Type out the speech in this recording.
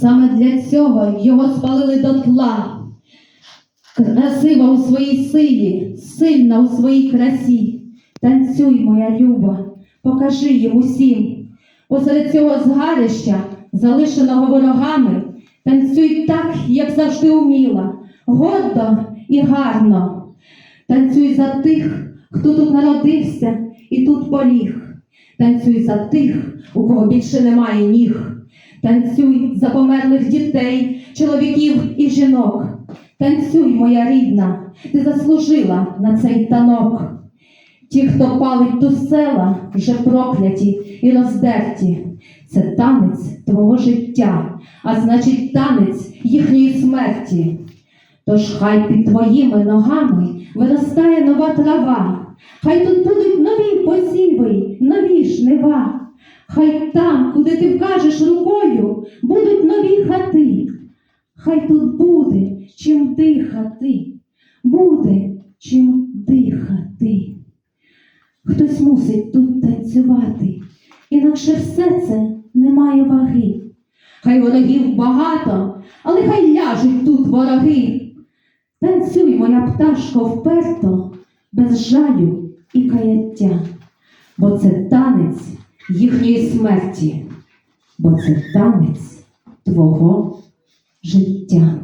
Саме для цього його спалили дотла. Красива у своїй силі, сильна у своїй красі. Танцюй, моя люба, покажи їм усім. Посеред цього згарища, залишеного ворогами, танцюй так, як завжди уміла, гордо і гарно. Танцюй за тих, хто тут народився і тут поліг. Танцюй за тих, у кого більше немає ніг. Танцюй за померлих дітей, чоловіків і жінок. Танцюй, моя рідна, ти заслужила на цей танок. Ті, хто палить до села, вже прокляті і роздерті. Це танець твого життя, а значить танець їхньої смерті. Тож хай під твоїми ногами виростає нова трава, хай тут будуть нові посіви, нові жнива. Хай там, куди ти вкажеш рукою, будуть нові хати. Хай тут буде чим дихати, буде чим дихати. Хтось мусить тут танцювати, інакше все це не має ваги. Хай ворогів багато, але хай ляжуть тут вороги. Танцюй, моя пташко, вперто, без жалю і каяття, бо це танець їхньої смерті, бо це танець твого життя.